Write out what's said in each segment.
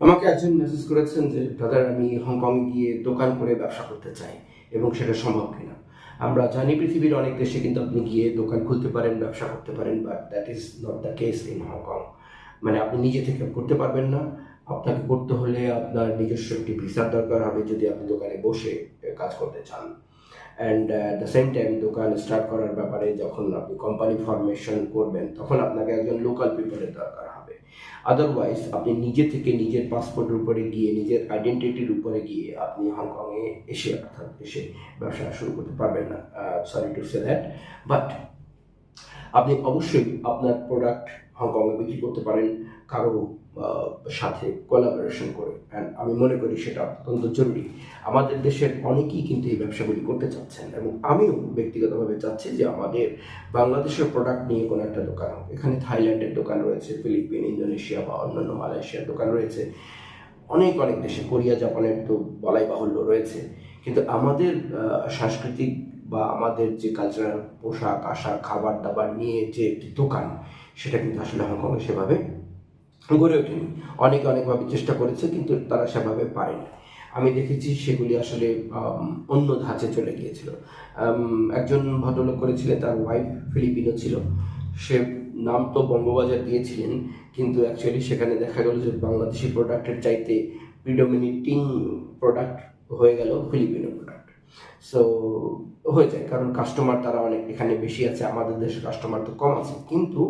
আমাকে একজন মেসেজ করেছেন যে দাদা আমি হংকং গিয়ে দোকান করে ব্যবসা করতে চাই এবং সেটা সম্ভব কিনা? আমরা জানি পৃথিবীর অনেক দেশে কিন্তু আপনি গিয়ে দোকান খুলতে পারেন, ব্যবসা করতে পারেন but that is not the case in Hong Kong মানে আপনি নিজে থেকে করতে পারবেন না। আপনাকে করতে হলে আপনার নিজস্ব একটি ভিসার দরকার হবে যদি আপনি দোকানে বসে কাজ করতে চান। And at the same time দোকান স্টার্ট করার ব্যাপারে যখন আপনি কোম্পানি ফরমেশন করবেন, তখন আপনাকে একজন লোকাল পিপলের দরকার হবে। আদারওয়াইজ আপনি নিজে থেকে নিজের পাসপোর্টের উপরে গিয়ে, নিজের আইডেন্টিটির উপরে গিয়ে আপনি হংকংয়ে এসে, অর্থাৎ এসে ব্যবসা শুরু করতে পারবেন না। Sorry to say that but আপনি অবশ্যই আপনার প্রোডাক্ট হংকংয়ে বিক্রি করতে পারেন কারও সাথে কোলাবোরেশন করে। অ্যান্ড আমি মনে করি সেটা অত্যন্ত জরুরি। আমাদের দেশের অনেকেই কিন্তু এই ব্যবসাগুলি করতে চাচ্ছেন এবং আমিও ব্যক্তিগতভাবে চাচ্ছি যে আমাদের বাংলাদেশের প্রোডাক্ট নিয়ে কোনো একটা দোকান হোক। এখানে থাইল্যান্ডের দোকান রয়েছে, ফিলিপিন, ইন্দোনেশিয়া বা অন্যান্য মালয়েশিয়ার দোকান রয়েছে। অনেক অনেক দেশে, কোরিয়া, জাপানের তো বলাই বাহুল্য রয়েছে। কিন্তু আমাদের সাংস্কৃতিক বা আমাদের যে কালচারাল পোশাক, আশাক, খাবার দাবার নিয়ে যে একটি দোকান, সেটা কিন্তু আসলে হংকংয়ে সেভাবে গড়ে ওঠেনি। অনেকে অনেকভাবে চেষ্টা করেছে, কিন্তু তারা সেভাবে পারেনি। আমি দেখেছি সেগুলি আসলে অন্য ধাঁচে চলে গিয়েছিল। একজন ভদ্রলোক করেছিলেন, তার ওয়াইফ ফিলিপিনো ছিল। সে নাম তো বঙ্গবাজার দিয়েছিলেন, কিন্তু অ্যাকচুয়ালি সেখানে দেখা গেল যে বাংলাদেশি প্রোডাক্টের চাইতে প্রিডোমিনেটিং প্রোডাক্ট হয়ে গেল ফিলিপিনো প্রোডাক্ট সো হয়ে যায়। কারণ কাস্টমার তারা অনেক এখানে বেশি আছে, আমাদের দেশে কাস্টমার তো কম আছে। কিন্তু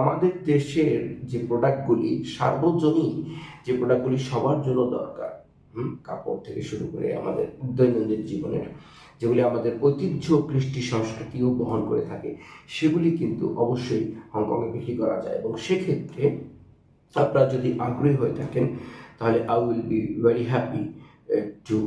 আমাদের দেশের যে প্রোডাক্টগুলি সার্বজনীন যে প্রোডাক্টগুলি সবার জন্য দরকার কাপড় থেকে শুরু করে আমাদের দৈনন্দিন জীবনের, যেগুলি আমাদের ঐতিহ্য, কৃষ্টি, সংস্কৃতিও বহন করে থাকে, সেগুলি কিন্তু অবশ্যই হংকংয়ে বিক্রি করা যায়। এবং সেক্ষেত্রে আপনারা যদি আগ্রহী হয়ে থাকেন, তাহলে I will be very happy to